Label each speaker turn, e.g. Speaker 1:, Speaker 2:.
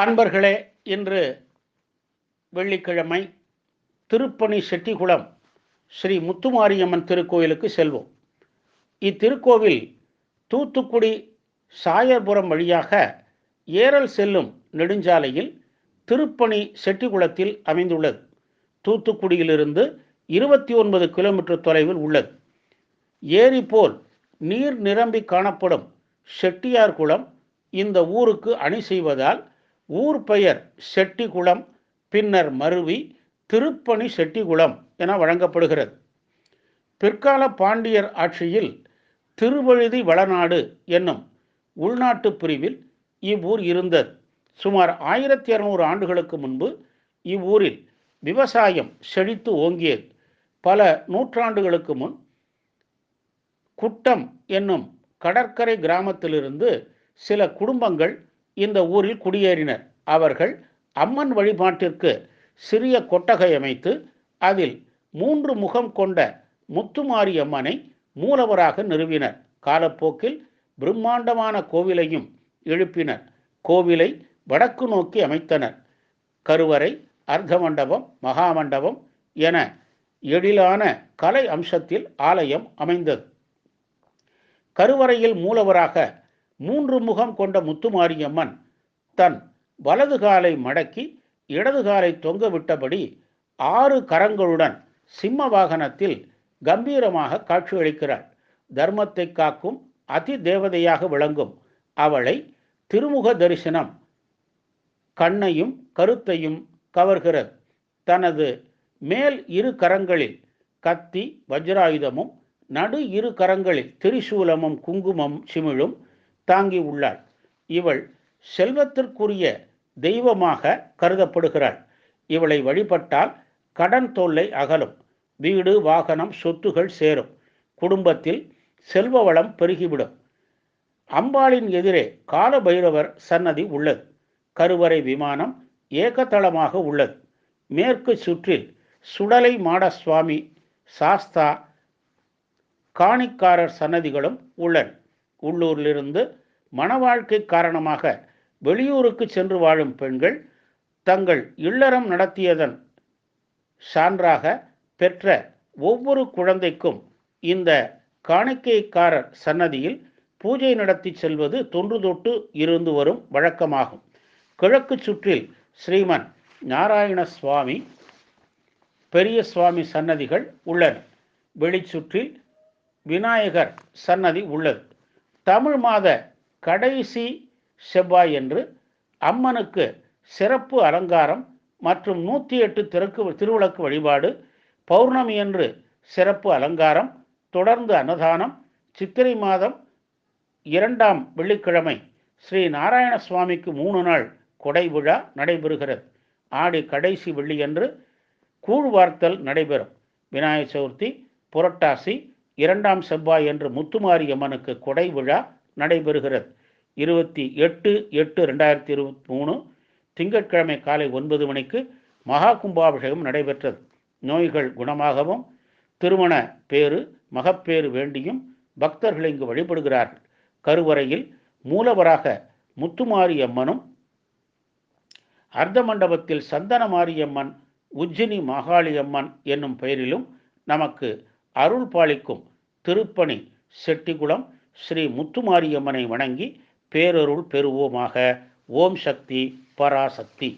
Speaker 1: அன்பர்களே இன்று வெள்ளிக்கிழமை திருப்பணி செட்டிகுளம் ஸ்ரீ முத்துமாரியம்மன் திருக்கோயிலுக்கு செல்வோம். இத்திருக்கோவில் தூத்துக்குடி சாயர்புரம் வழியாக ஏரல் செல்லும் நெடுஞ்சாலையில் திருப்பணி செட்டிகுளத்தில் அமைந்துள்ளது. தூத்துக்குடியிலிருந்து இருபத்தி ஒன்பது கிலோமீட்டர் தொலைவில் உள்ளது. ஏரி போல் நீர் நிரம்பி காணப்படும் செட்டியார் குளம் இந்த ஊருக்கு அணி செய்வதால் ஊர் பெயர் செட்டிகுளம் பின்னர் மருவி திருப்பணி செட்டிகுளம் என வழங்கப்படுகிறது. பிற்கால பாண்டியர் ஆட்சியில் திருவழுதி வளநாடு என்னும் உள்நாட்டு பிரிவில் இவ்வூர் இருந்தது. சுமார் ஆயிரத்தி இரநூறு ஆண்டுகளுக்கு முன்பு இவ்வூரில் விவசாயம் செழித்து ஓங்கியது. பல நூற்றாண்டுகளுக்கு முன் குட்டம் என்னும் கடற்கரை கிராமத்திலிருந்து சில குடும்பங்கள் இந்த ஊரில் குடியேறினர். அவர்கள் அம்மன் வழிபாட்டிற்கு சிறிய கொட்டகை அமைத்து அதில் மூன்று முகம் கொண்ட முத்துமாரி அம்மனை மூலவராக நிறுவினர். காலப்போக்கில் பிரம்மாண்டமான கோவிலையும் எழுப்பினர். கோவிலை வடக்கு நோக்கி அமைத்தனர். கருவறை அர்த்த மண்டபம் மகாமண்டபம் என எழிலான கலை அம்சத்தில் ஆலயம் அமைந்தது. கருவறையில் மூலவராக மூன்று முகம் கொண்ட முத்துமாரியம்மன் தன் வலது காலை மடக்கி இடது காலை தொங்க விட்டபடி ஆறு கரங்களுடன் சிம்ம வாகனத்தில் கம்பீரமாக காட்சியளிக்கிறாள் தர்மத்தை காக்கும் அதி தேவதையாக விளங்கும் அவளை திருமுக தரிசனம் கண்ணையும் கருத்தையும் கவர்கிறது. தனது மேல் இரு கரங்களில் கத்தி வஜ்ராயுதமும் நடு இரு கரங்களில் திரிசூலமும் குங்குமம் சிமிழும் தாங்கி உள்ளாள். இவள் செல்வத்திற்குரிய தெய்வமாக கருதப்படுகிறாள். இவளை வழிபட்டால் கடன் தொல்லை அகலும். வீடு வாகனம் சொத்துகள் சேரும். குடும்பத்தில் செல்வ வளம் பெருகிவிடும். அம்பாளின் எதிரே கால பைரவர் சன்னதி உள்ளது. கருவறை விமானம் ஏகத்தளமாக உள்ளது. மேற்கு சுற்றில் சுடலை மாட சுவாமி சாஸ்தா காணிக்காரர் சன்னதிகளும் உள்ளன. உள்ளூரிலிருந்து மன வாழ்க்கை காரணமாக வெளியூருக்கு சென்று வாழும் பெண்கள் தங்கள் இல்லறம் நடத்தியதன் சான்றாக பெற்ற ஒவ்வொரு குழந்தைக்கும் இந்த காணிக்கைக்காரர் சன்னதியில் பூஜை நடத்தி செல்வது தொன்று தொட்டு இருந்து வரும் வழக்கமாகும். கிழக்கு சுற்றில் ஸ்ரீமன் நாராயண சுவாமி பெரிய சுவாமி சன்னதிகள் உள்ளன. வெளிச்சுற்றில் விநாயகர் சன்னதி உள்ளது. தமிழ் மாத கடைசி செவ்வாய் என்று அம்மனுக்கு சிறப்பு அலங்காரம் மற்றும் நூற்றி எட்டு திறக்கு திருவிளக்கு வழிபாடு பௌர்ணமி என்று சிறப்பு அலங்காரம் தொடர்ந்து அன்னதானம் சித்திரை மாதம் இரண்டாம் வெள்ளிக்கிழமை ஸ்ரீ நாராயண சுவாமிக்கு மூணு நாள் கொடை விழா நடைபெறுகிறது. ஆடி கடைசி வெள்ளியன்று கூழ்வார்த்தல் நடைபெறும். விநாயக சதுர்த்தி புரட்டாசி இரண்டாம் செவ்வாய் என்று முத்துமாரியம்மனுக்கு கொடை விழா நடைபெறுகிறது. இருபத்தி எட்டு எட்டு ரெண்டாயிரத்தி இருபத்தி மூணு திங்கட்கிழமை காலை ஒன்பது மணிக்கு மகா கும்பாபிஷேகம் நடைபெற்றது. நோய்கள் குணமாகவும் திருமண பேறு மகப்பேறு வேண்டியும் பக்தர்கள் இங்கு வழிபடுகிறார்கள். கருவறையில் மூலவராக முத்துமாரியம்மனும் அர்த்த மண்டபத்தில் சந்தன மாரியம்மன் உஜ்ஜினி மகாளியம்மன் என்னும் பெயரிலும் நமக்கு அருள் பாலிக்கும் திருப்பணி செட்டிகுளம் ஸ்ரீ முத்துமாரியம்மனை வணங்கி பேரருள் பெறுவோமாக. ஓம் சக்தி பராசக்தி.